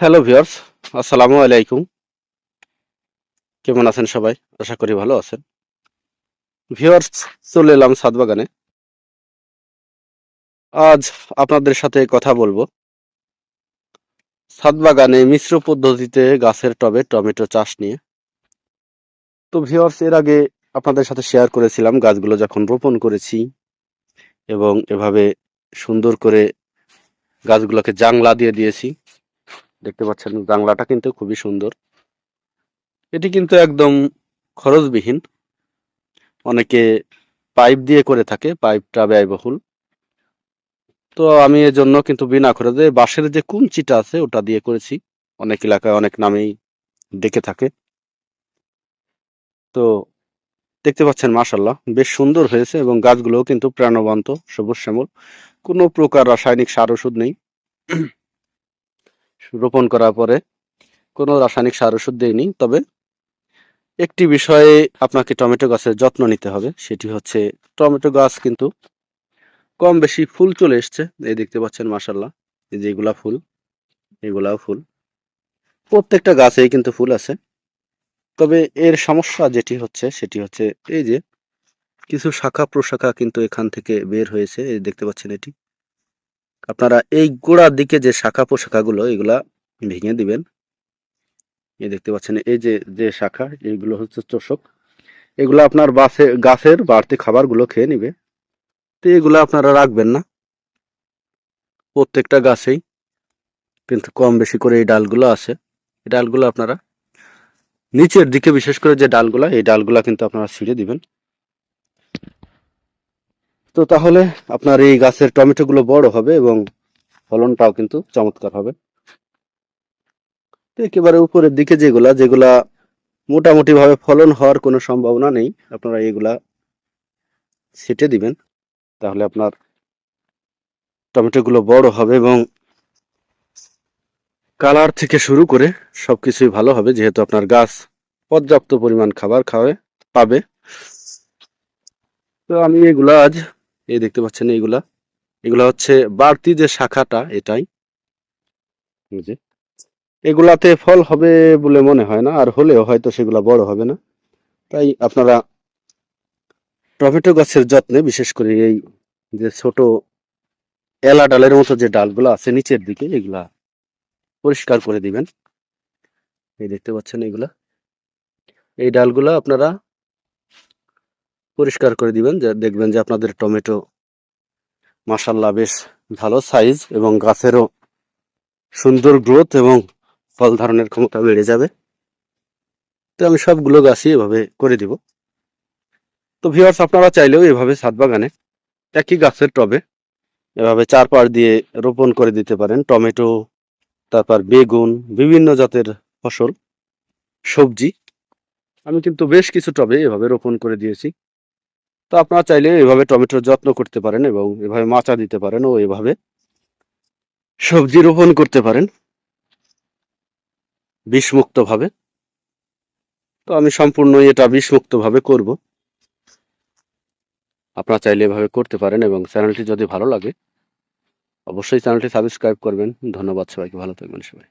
Hello viewers আসসালামু আলাইকুম কেমন আছেন সবাই? আশা করি ভালো আছেন। ভিউয়ার্স চলে এলাম ছাদ বাগানে আজ আপনাদের সাথে কথা বলব। ছাদ বাগানে মিশ্র পদ্ধতিতে গাছের টবে টমেটো চাষ নিয়ে। তো ভিউয়ার্স এর আগে আপনাদের সাথে শেয়ার করেছিলাম গাছগুলো যখন রোপণ করেছি এবং এভাবে সুন্দর করে গাছগুলোকে জাংলা দিয়ে দিয়েছি। দেখতে পাচ্ছেন জাংলাটা কিন্তু খুবই সুন্দর। এটি কিন্তু একদম খরচবিহীন। অনেকে পাইপ দিয়ে করে থাকে, পাইপটা ব্যয়বহুল। তো আমি এর জন্য কিন্তু বিনা খরচে বাঁশের যে কুঞ্চিটা আছে, ওটা দিয়ে করেছি। অনেক এলাকায় অনেক নামেই ডেকে থাকে। তো দেখতে পাচ্ছেন মাশাল্লাহ বেশ সুন্দর হয়েছে এবং গাছগুলোও কিন্তু প্রাণবন্ত, সবুজ শ্যামল। কোনো প্রকার রাসায়নিক সার ওষুধ নেই। রোপণ করার পরে কোনো রাসায়নিক সার ওষুধ দেয়নি, তবে একটি বিষয়ে আপনাকে টমেটো গাছের যত্ন নিতে হবে, সেটি হচ্ছে টমেটো গাছ কিন্তু কম বেশি ফুল চলে এসছে। এই দেখতে পাচ্ছেন মাসাল্লাহ এই যে এগুলা ফুল, এগুলাও ফুল। প্রত্যেকটা গাছেই কিন্তু ফুল আছে। তবে এর সমস্যা যেটি হচ্ছে, সেটি হচ্ছে এই যে কিছু শাখা প্রশাখা কিন্তু এখান থেকে বের হয়েছে, এই দেখতে পাচ্ছেন এটি। আপনারা এই গোড়ার দিকে যে শাখা পোশাখাগুলো এগুলা ভেঙে দিবেন। এই দেখতে পাচ্ছেন, এই যে যে শাখা, এইগুলো হচ্ছে চোষক এগুলো আপনার বাসে, গাছের বাড়তি খাবারগুলো খেয়ে নিবে। তো এগুলো আপনারা রাখবেন না। প্রত্যেকটা গাছেই। কিন্তু কম বেশি করে এই ডালগুলো আছে। এই ডালগুলো আপনারা নিচের দিকে বিশেষ করে যে ডালগুলা, এই ডালগুলা কিন্তু আপনারা ছিঁড়ে দিবেন। তো তাহলে আপনার এই গাছের টমেটোগুলো বড় হবে এবং ফলনটাও কিন্তু চমৎকার হবে। একেবারে উপরের দিকে যেগুলা যেগুলা মোটামুটি ভাবে ফলন হওয়ার কোনো সম্ভাবনা নেই, আপনারা এগুলা ছেটে দিবেন। তাহলে আপনার টমেটোগুলো বড় হবে এবং কালার থেকে শুরু করে সবকিছুই ভালো হবে, যেহেতু আপনার গাছ পর্যাপ্ত পরিমাণ খাবার খাওয়াবে পাবে। তো আমি এগুলা আজ এই দেখতে পাচ্ছেন এইগুলা। এগুলা হচ্ছে বাড়তি যে শাখাটা, এটাই। যে। এগুলাতে ফল হবে বলে মনে হয় না, আর হলেও হয়তো সেগুলা বড় হবে না। তাই আপনারা টমেটো গাছের যত্নে, বিশেষ করে এই যে ছোট এলা ডালের মতো যে ডালগুলো আছে নিচের দিকে, এগুলা পরিষ্কার করে দিবেন। এই দেখতে পাচ্ছেন এগুলা এই ডালগুলা আপনারা পরিষ্কার করে দিবেন, যে দেখবেন যে আপনাদের টমেটো মাসাল্লাহ বেশ ভালো সাইজ এবং গাছেরও সুন্দর গ্রোথ এবং ফল ধারণের ক্ষমতা বেড়ে যাবে। তো আমি সবগুলো গাছই এভাবে করে দিব। তো ভিওয়ার্স আপনারা চাইলেও এভাবে ছাদ বাগানে একই গাছের টবে এভাবে চারপাশ দিয়ে রোপণ করে দিতে পারেন। টমেটো, তারপর বেগুন, বিভিন্ন জাতের ফসল, সবজি। আমি কিন্তু বেশ কিছু টবে এভাবে রোপণ করে দিয়েছি। তো আপনারা চাইলে এভাবে টমেটোর যত্ন করতে পারেন এবং এভাবে মাচা দিতে পারেন ও এভাবে সবজি রোপণ করতে পারেন বিষমুক্ত ভাবে তো আমি সম্পূর্ণ এটা বিষমুক্ত ভাবে করব। আপনারা চাইলে এভাবে করতে পারেন এবং চ্যানেলটি যদি ভালো লাগে, অবশ্যই চ্যানেলটি সাবস্ক্রাইব করবেন। ধন্যবাদ সবাইকে, ভালো থাকবেন সবাই।